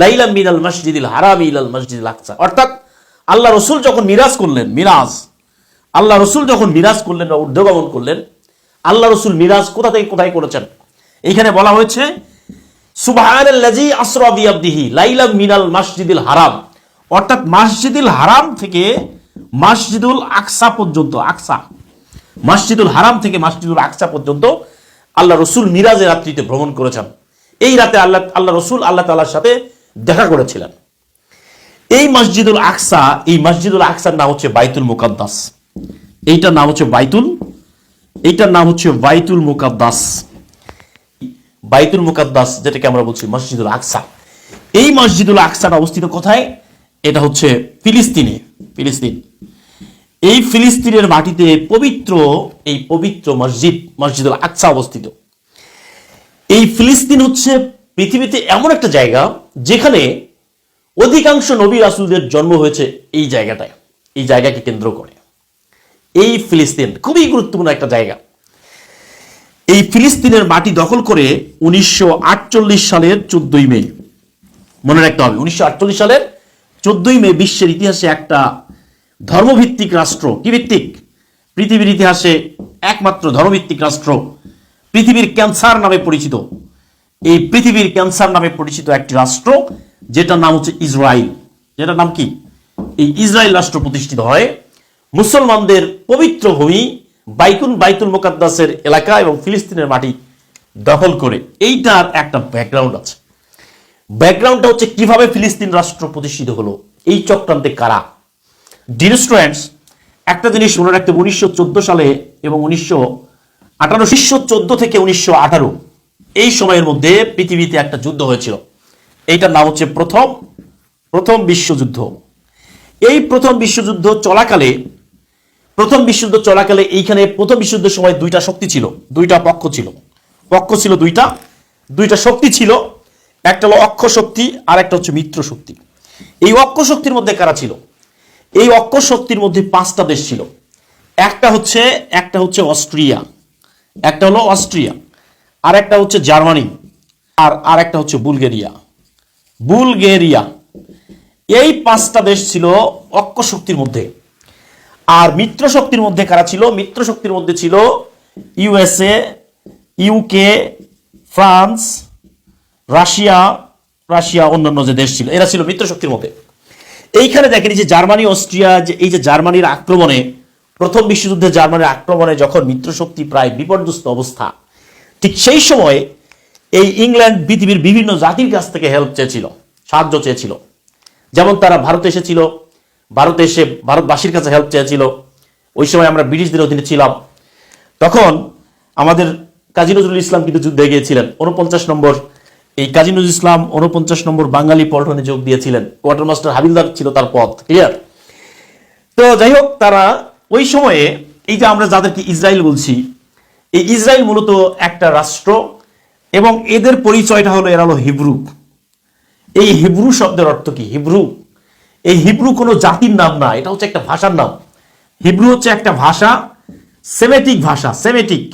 লাইলাম মিনাল মসজিদিল হারামি ইলাল মসজিদিল আকসা। অর্থাৎ আল্লাহ রসুল যখন মিরাজ করলেন, মিরাজ, আল্লাহ রসুল যখন মিরাজ করলেন বা ঊর্ধ্বগমন করলেন, আল্লাহ রসুল মিরাজ কোথা থেকে কোথায় করেছেন? এখানে বলা হয়েছে সুবহানাল্লাজি আসরা বিআবদিহি লাইলাম মিনাল মসজিদিল হারাম। অর্থাৎ মসজিদুল হারাম থেকে মসজিদুল আকসা পর্যন্ত, আকসা। মসজিদুল হারাম থেকে মসজিদুল আকসা পর্যন্ত আল্লাহ রসুল মিরাজের রাত্রিতে ভ্রমণ করেছেন। এই রাতে আল্লাহ আল্লাহ রসুল আল্লাহ তালার সাথে দেখা করেছিলেন। এই মসজিদুল আকসা, এই মসজিদুল আকসার নাম হচ্ছে বাইতুল মুকাদ্দাস। এইটার নাম হচ্ছে বাইতুল, এইটার নাম হচ্ছে বাইতুল মুকাদ্দাস। বাইতুল মুকাদ্দাস যেটাকে আমরা বলছি মসজিদুল আকসা। এই মসজিদুল আকসাটা অবস্থিত কোথায়? এটা হচ্ছে ফিলিস্তিনে, ফিলিস্তিন। এই ফিলিস্তিনের মাটিতে পবিত্র, এই পবিত্র মসজিদ, মসজিদুল আকসা অবস্থিত। এই ফিলিস্তিন হচ্ছে পৃথিবীতে এমন একটা জায়গা যেখানে অধিকাংশ নবী রাসুলদের জন্ম হয়েছে এই জায়গাটায়। এই জায়গাকে কেন্দ্র করে। এই ফিলিস্তিন খুবই গুরুত্বপূর্ণ একটা জায়গা। এই ফিলিস্তিনের মাটি দখল করে উনিশশো আটচল্লিশ সালের চোদ্দই মে। মনে রাখতে হবে, উনিশশো আটচল্লিশ সালের চোদ্দই মে বিশ্বের ইতিহাসে একটা ধর্মভিত্তিক রাষ্ট্র। কি ভিত্তিক? পৃথিবীর ইতিহাসে একমাত্র ধর্মভিত্তিক রাষ্ট্র। পৃথিবীর ক্যান্সার নামে পরিচিত। এই পৃথিবীর ক্যান্সার নামে পরিচিত একটি রাষ্ট্র, যেটার নাম হচ্ছে ইসরায়েল। যেটার নাম কি? এই ইসরায়েল রাষ্ট্র প্রতিষ্ঠিত হয় মুসলমানদের পবিত্র ভূমি বাইকুন বাইতুল মোকাদ্দাসের এলাকা এবং ফিলিস্তিনের মাটি দখল করে। এইটার একটা ব্যাকগ্রাউন্ড আছে। ব্যাকগ্রাউন্ডটা হচ্ছে কীভাবে ফিলিস্তিন রাষ্ট্র প্রতিষ্ঠিত হলো। এই চক্রান্তে কারা? ডিয়ার স্টুডেন্টস একটা জিনিস মনে রাখতে উনিশশো সালে এবং উনিশশো আঠারো উনিশশো থেকে উনিশশো আঠারো এই সময়ের মধ্যে পৃথিবীতে একটা যুদ্ধ হয়েছিল। এইটার নাম হচ্ছে প্রথম প্রথম বিশ্বযুদ্ধ। এই প্রথম বিশ্বযুদ্ধ চলাকালে, প্রথম বিশ্বযুদ্ধ চলাকালে এইখানে প্রথম বিশ্বযুদ্ধের সময় দুইটা শক্তি ছিল, দুইটা পক্ষ ছিল। পক্ষ ছিল দুইটা দুইটা শক্তি ছিল। একটা হলো অক্ষ শক্তি আর একটা হচ্ছে মিত্র শক্তি। এই অক্ষ শক্তির মধ্যে কারা ছিল? এই অক্ষ শক্তির মধ্যে পাঁচটা দেশ ছিল। একটা হচ্ছে একটা হচ্ছে অস্ট্রিয়া। একটা হলো অস্ট্রিয়া। আর একটা হচ্ছে জার্মানি আর আর একটা হচ্ছে বুলগেরিয়া। বুলগেরিয়া, এই পাঁচটা দেশ ছিল অক্ষ শক্তির মধ্যে। আর মিত্র শক্তির মধ্যে কারা ছিল? মিত্র শক্তির মধ্যে ছিল USA UK France, Russia Russia অন্যান্য যে দেশ ছিল, এরা ছিল মিত্র শক্তির মধ্যে। এইখানে দেখেন যে জার্মানি, অস্ট্রিয়া, যে এই যে জার্মানির আক্রমণে, প্রথম বিশ্বযুদ্ধে জার্মানির আক্রমণে যখন মিত্র শক্তি প্রায় বিপর্যস্ত অবস্থা ঠিক সেই সময় এই ইংল্যান্ড পৃথিবীর বিভিন্ন জাতির কাছ থেকে হেল্প চেয়েছিল, সাহায্য চেয়েছিল। যেমন তারা ভারতে এসেছিল, ভারতে এসে ভারতবাসীর কাছে হেল্প চেয়েছিল, ওই সময় আমরা ব্রিটিশদের অধীনে ছিলাম। তখন আমাদের কাজী নজরুল ইসলাম কিন্তু যুদ্ধে গিয়েছিলেন উনপঞ্চাশ নম্বর, এই কাজী নজরুল ইসলাম উনপঞ্চাশ নম্বর বাঙালি পল্টনে যোগ দিয়েছিলেন কোয়ার্টার মাস্টার হাবিলদার ছিল তার পথ ক্লিয়ার তো যাই হোক, তারা ওই সময়ে, এই যে আমরা যাদেরকে ইসরায়েল বলছি এই ইসরায়েল মূলত একটা রাষ্ট্র এবং এদের পরিচয়টা হলো, এরা হলো হিব্রু। এই হিব্রু শব্দের অর্থ কি? হিব্রু। এই হিব্রু কোনো জাতির নাম না, এটা হচ্ছে একটা ভাষার নাম। হিব্রু হচ্ছে একটা ভাষা, সেমেটিক ভাষা, সেমেটিক।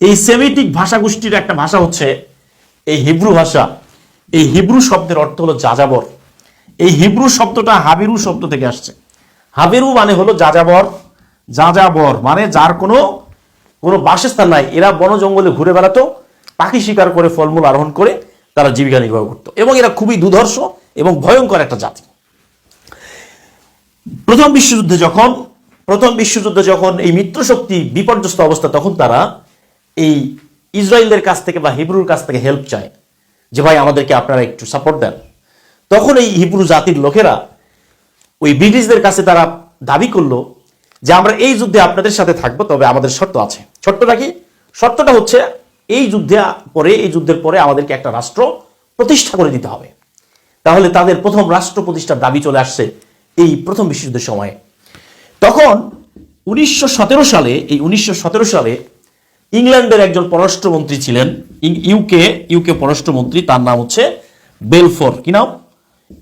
এই সেমেটিক ভাষা গোষ্ঠীর একটা ভাষা হচ্ছে এই হিব্রু ভাষা। এই হিব্রু শব্দের অর্থ হলো যাযাবর। এই হিব্রু শব্দটা হাবিরু শব্দ থেকে আসছে। হাবিরু মানে হলো যাযাবর। যাযাবর মানে যার কোনো কোনো বাসস্থান নাই। এরা বন জঙ্গলে ঘুরে বেড়াতো, পাখি শিকার করে ফলমূল আরোহণ করে তারা জীবিকা নির্বাহ করতো। এবং এরা খুবই দুধর্ষ এবং ভয়ঙ্কর একটা জাতি। প্রথম বিশ্বযুদ্ধে যখন, প্রথম বিশ্বযুদ্ধে যখন এই মিত্রশক্তি বিপর্যস্ত অবস্থা, তখন তারা এই ইসরায়েলদের কাছ থেকে বা হিব্রুর কাছ থেকে হেল্প চায় যে, ভাই, আমাদেরকে আপনারা একটু সাপোর্ট দেন। তখন এই হিব্রু জাতির লোকেরা ওই ব্রিটিশদের কাছে তারা দাবি করল যে আমরা এই যুদ্ধে আপনাদের সাথে থাকব, তবে আমাদের শর্ত আছে। শর্তটা কি? শর্তটা হচ্ছে, এই যুদ্ধে পরে, এই যুদ্ধের পরে আমাদেরকে একটা রাষ্ট্র প্রতিষ্ঠা করে দিতে হবে। তাহলে তাদের প্রথম রাষ্ট্র প্রতিষ্ঠার দাবি চলে আসছে এই প্রথম বিশ্বযুদ্ধের সময়ে। তখন উনিশশো সতেরো সালে, এই উনিশশো সতেরো সালে ইংল্যান্ডের একজন পররাষ্ট্রমন্ত্রী ছিলেন ইউকে ইউকে পররাষ্ট্রমন্ত্রী, তার নাম হচ্ছে বেলফোর। কি নাম?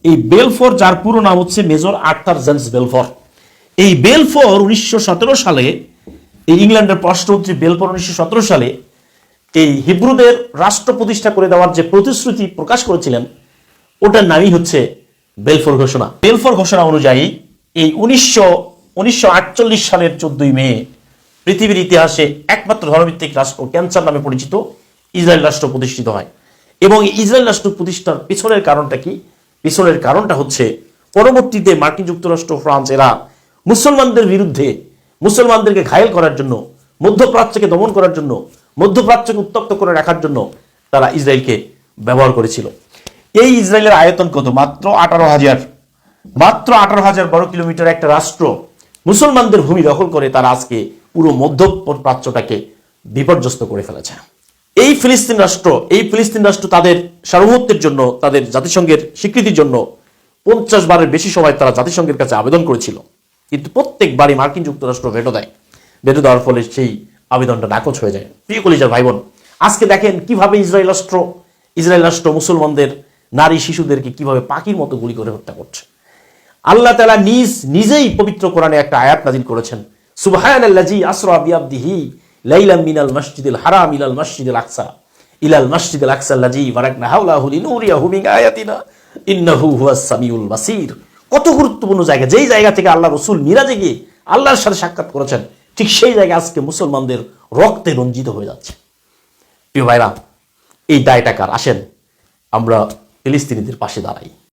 এই বেলফোর, যার পুরো নাম হচ্ছে মেজর আর্থার জেন্স বেলফোর। এই বেলফোর উনিশশো সালে, এই ইংল্যান্ডের পররাষ্ট্রমন্ত্রী বেলফোর উনিশশো সালে এই হিব্রুদের রাষ্ট্র প্রতিষ্ঠা করে দেওয়ার যে প্রতিশ্রুতি প্রকাশ করেছিলেন, ওটার নামই হচ্ছে বেলফোর ঘোষণা। বেলফোর ঘোষণা অনুযায়ী এই উনিশশো উনিশশো সালের চোদ্দই মে পৃথিবীর ইতিহাসে একমাত্র ধর্মভিত্তিক রাষ্ট্র ক্যান্সার নামে পরিচিত ইসরায়েল রাষ্ট্র প্রতিষ্ঠিত হয়। এবং ইসরায়েল রাষ্ট্র প্রতিষ্ঠার পিছনের কারণটা কি? পিছনের কারণটা হচ্ছে পরবর্তীতে মার্কিন যুক্তরাষ্ট্র ফ্রান্স এরা মুসলমানদের বিরুদ্ধে, মুসলমানদেরকে ঘায়েল করার জন্য, মধ্যপ্রাচ্যকে দমন করার জন্য, মধ্যপ্রাচ্যকে উত্তপ্ত করে রাখার জন্য তারা ইসরায়েলকে ব্যবহার করেছিল। এই ইসরায়েলের আয়তন কত? মাত্র আঠারো হাজার। মাত্র আঠারো হাজার বড় কিলোমিটার একটা রাষ্ট্র। মুসলমানদের ভূমি দখল করে তারা আজকে পুরো মধ্যপ্রাচ্যটাকে বিপর্যস্ত করে ফেলেছে। এই ফিলিস্তিন রাষ্ট্র, এই ফিলিস্তিন রাষ্ট্র তাদের সার্বভৌমত্বের জন্য, তাদের জাতিসংঘের স্বীকৃতির জন্য পঞ্চাশ বারের বেশি সময় তারা জাতিসংঘের কাছে আবেদন করেছিল। কিন্তু প্রত্যেকবারই মার্কিন যুক্তরাষ্ট্র ভেটো দেয়। ভেটো দেওয়ার ফলে সেই আবেদনটা নাকচ হয়ে যায়। প্রিয় কলিজার ভাই বোন আজকে দেখেন কীভাবে ইসরায়েল রাষ্ট্র ইসরায়েল রাষ্ট্র মুসলমানদের নারী শিশুদেরকে কীভাবে পাখির মতো গুলি করে হত্যা করছে। আল্লাহ তালা নিজ, নিজেই পবিত্র কোরআনে একটা আয়াত নাজিল করেছেন। সুবহানাল্লাজি আসরা বিআবদিহি লাইলাম মিনাল মসজিদিল হারাম ইলাল মসজিদিল আকসা। ইলাল আকসা আল্লাজি আয়াতিনা। সামিউল বাসির। কত গুরুত্বপূর্ণ জায়গা। যেই জায়গা থেকে আল্লাহ রসুল মিরাজে গিয়ে আল্লাহর সাথে সাক্ষাৎ করেছেন, ঠিক সেই জায়গায় আজকে মুসলমানদের রক্তে রঞ্জিত হয়ে যাচ্ছে। প্রিয় ভাইরা, এই দায়টাকার আসেন, আমরা ফিলিস্তিনিদের পাশে দাঁড়াই।